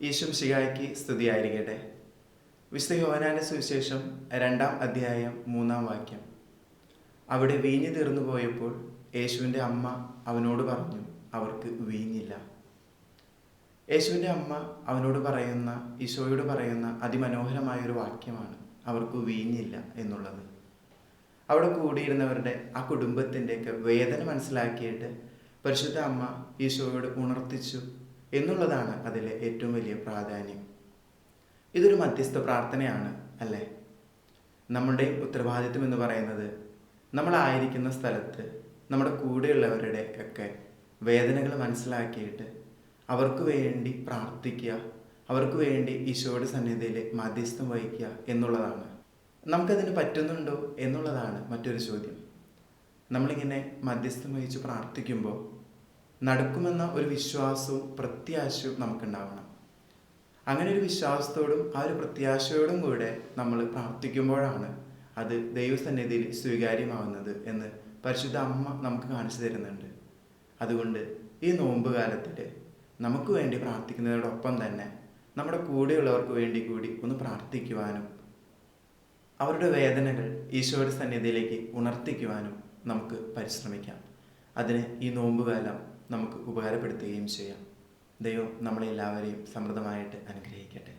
ഈശും ശിഹായ്ക്ക് സ്തുതിയായിരിക്കട്ടെ. വിശുദ്ധ യോഹനാന്റെ സുവിശേഷം രണ്ടാം അധ്യായം മൂന്നാം വാക്യം. അവിടെ വീഞ്ഞു തീർന്നു പോയപ്പോൾ യേശുവിന്റെ അമ്മ അവനോട് പറഞ്ഞു അവർക്ക് വീഞ്ഞില്ല. യേശുവിന്റെ അമ്മ അവനോട് പറയുന്ന ഈശോയോട് പറയുന്ന അതിമനോഹരമായ ഒരു വാക്യമാണ് അവർക്ക് വീഞ്ഞില്ല എന്നുള്ളത്. അവിടെ കൂടിയിരുന്നവരുടെ ആ കുടുംബത്തിന്റെയൊക്കെ വേദന മനസ്സിലാക്കിയിട്ട് പരിശുദ്ധ അമ്മ ഈശോയോട് ഉണർത്തിച്ചു എന്നുള്ളതാണ് അതിലെ ഏറ്റവും വലിയ പ്രാധാന്യം. ഇതൊരു മധ്യസ്ഥ പ്രാർത്ഥനയാണ് അല്ലേ? നമ്മുടെ ഉത്തരവാദിത്വം എന്ന് പറയുന്നത് നമ്മളായിരിക്കുന്ന സ്ഥലത്ത് നമ്മുടെ കൂടെയുള്ളവരുടെ ഒക്കെ വേദനകൾ മനസ്സിലാക്കിയിട്ട് അവർക്ക് വേണ്ടി പ്രാർത്ഥിക്കുക അവർക്ക് വേണ്ടി ഈശോയുടെ സന്നിധിയിൽ മധ്യസ്ഥം വഹിക്കുക എന്നുള്ളതാണ്. നമുക്കതിന് പറ്റുന്നുണ്ടോ എന്നുള്ളതാണ് മറ്റൊരു ചോദ്യം. നമ്മളിങ്ങനെ മധ്യസ്ഥം വഹിച്ച് പ്രാർത്ഥിക്കുമ്പോൾ നടക്കുമെന്ന ഒരു വിശ്വാസവും പ്രത്യാശയും നമുക്കുണ്ടാവണം. അങ്ങനെ ഒരു വിശ്വാസത്തോടും ആ ഒരു പ്രത്യാശയോടും കൂടെ നമ്മൾ പ്രാർത്ഥിക്കുമ്പോഴാണ് അത് ദൈവസന്നിധിയിൽ സ്വീകാര്യമാവുന്നത് എന്ന് പരിശുദ്ധ അമ്മ നമുക്ക് കാണിച്ചു തരുന്നുണ്ട്. അതുകൊണ്ട് ഈ നോമ്പ് കാലത്തിൽ നമുക്ക് വേണ്ടി പ്രാർത്ഥിക്കുന്നതിനോടൊപ്പം തന്നെ നമ്മുടെ കൂടെയുള്ളവർക്ക് വേണ്ടി കൂടി ഒന്ന് പ്രാർത്ഥിക്കുവാനും അവരുടെ വേദനകൾ ഈശോയുടെ സന്നിധിയിലേക്ക് ഉണർത്തിക്കുവാനും നമുക്ക് പരിശ്രമിക്കാം. അതിന് ഈ നോമ്പുകാലം നമുക്ക് ഉപകാരപ്പെടുത്തുകയും ചെയ്യാം. ദൈവം നമ്മളെല്ലാവരെയും സമൃദ്ധമായിട്ട് അനുഗ്രഹിക്കട്ടെ.